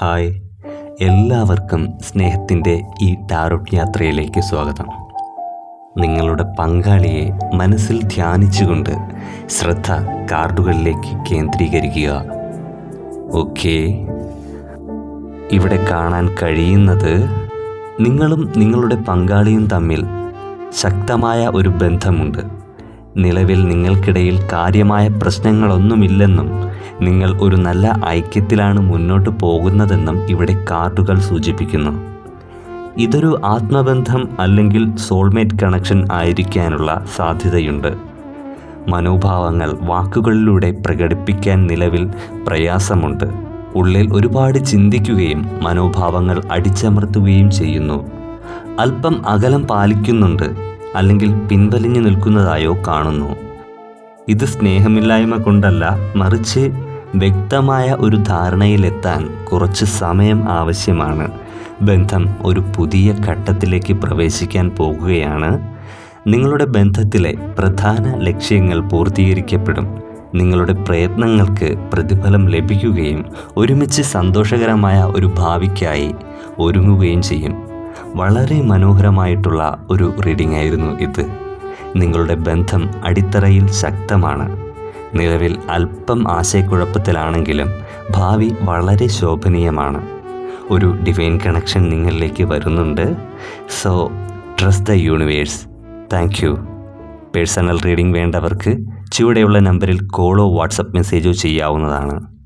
Hi. എല്ലാവർക്കും സ്നേഹത്തിന്റെ ഈ ടാരോട്ട് യാത്രയിലേക്ക് സ്വാഗതം. നിങ്ങളുടെ പങ്കാളിയെ മനസ്സിൽ ധ്യാനിച്ചുകൊണ്ട് ശ്രദ്ധ കാർഡുകളിലേക്ക് കേന്ദ്രീകരിക്കുക. ഓക്കെ. ഇവിടെ കാണാൻ കഴിയുന്നത് നിങ്ങളും നിങ്ങളുടെ പങ്കാളിയും തമ്മിൽ ശക്തമായ ഒരു ബന്ധമുണ്ട്. നിലവിൽ നിങ്ങൾക്കിടയിൽ കാര്യമായ പ്രശ്നങ്ങളൊന്നുമില്ലെന്നും നിങ്ങൾ ഒരു നല്ല ഐക്യത്തിലാണ് മുന്നോട്ട് പോകുന്നതെന്നും ഇവിടെ കാർഡുകൾ സൂചിപ്പിക്കുന്നു. ഇതൊരു ആത്മബന്ധം അല്ലെങ്കിൽ സോൾമേറ്റ് കണക്ഷൻ ആയിരിക്കാനുള്ള സാധ്യതയുണ്ട്. മനോഭാവങ്ങൾ വാക്കുകളിലൂടെ പ്രകടിപ്പിക്കാൻ നിലവിൽ പ്രയാസമുണ്ട്. ഉള്ളിൽ ഒരുപാട് ചിന്തിക്കുകയും മനോഭാവങ്ങൾ അടിച്ചമർത്തുകയും ചെയ്യുന്നു. അല്പം അകലം പാലിക്കുന്നുണ്ട്. അല്ലെങ്കിൽ പിൻവലിഞ്ഞു നിൽക്കുന്നതായോ കാണുന്നു. ഇത് സ്നേഹമില്ലായ്മ കൊണ്ടല്ല മറിച്ച് വ്യക്തമായ ഒരു ധാരണയിലെത്താൻ കുറച്ച് സമയം ആവശ്യമാണ്. ബന്ധം ഒരു പുതിയ ഘട്ടത്തിലേക്ക് പ്രവേശിക്കാൻ പോകുകയാണ്. നിങ്ങളുടെ ബന്ധത്തിലെ പ്രധാന ലക്ഷ്യങ്ങൾ പൂർത്തീകരിക്കപ്പെടും. നിങ്ങളുടെ പ്രയത്നങ്ങൾക്ക് പ്രതിഫലം ലഭിക്കുകയും ഒരുമിച്ച് സന്തോഷകരമായ ഒരു ഭാവിക്കായി ഒരുങ്ങുകയും ചെയ്യും. വളരെ മനോഹരമായിട്ടുള്ള ഒരു റീഡിംഗ് ആയിരുന്നു ഇത്. നിങ്ങളുടെ ബന്ധം അടിത്തറയിൽ ശക്തമാണ്. നിലവിൽ അല്പം ആശയക്കുഴപ്പത്തിലാണെങ്കിലും ഭാവി വളരെ ശോഭനീയമാണ്. ഒരു ഡിവൈൻ കണക്ഷൻ നിങ്ങളിലേക്ക് വരുന്നുണ്ട്. So trust the universe thank you personal reading വേണ്ടവർക്ക് ചുവടെയുള്ള നമ്പറിൽ കോളോ വാട്സപ്പ് മെസ്സേജോ ചെയ്യാവുന്നതാണ്.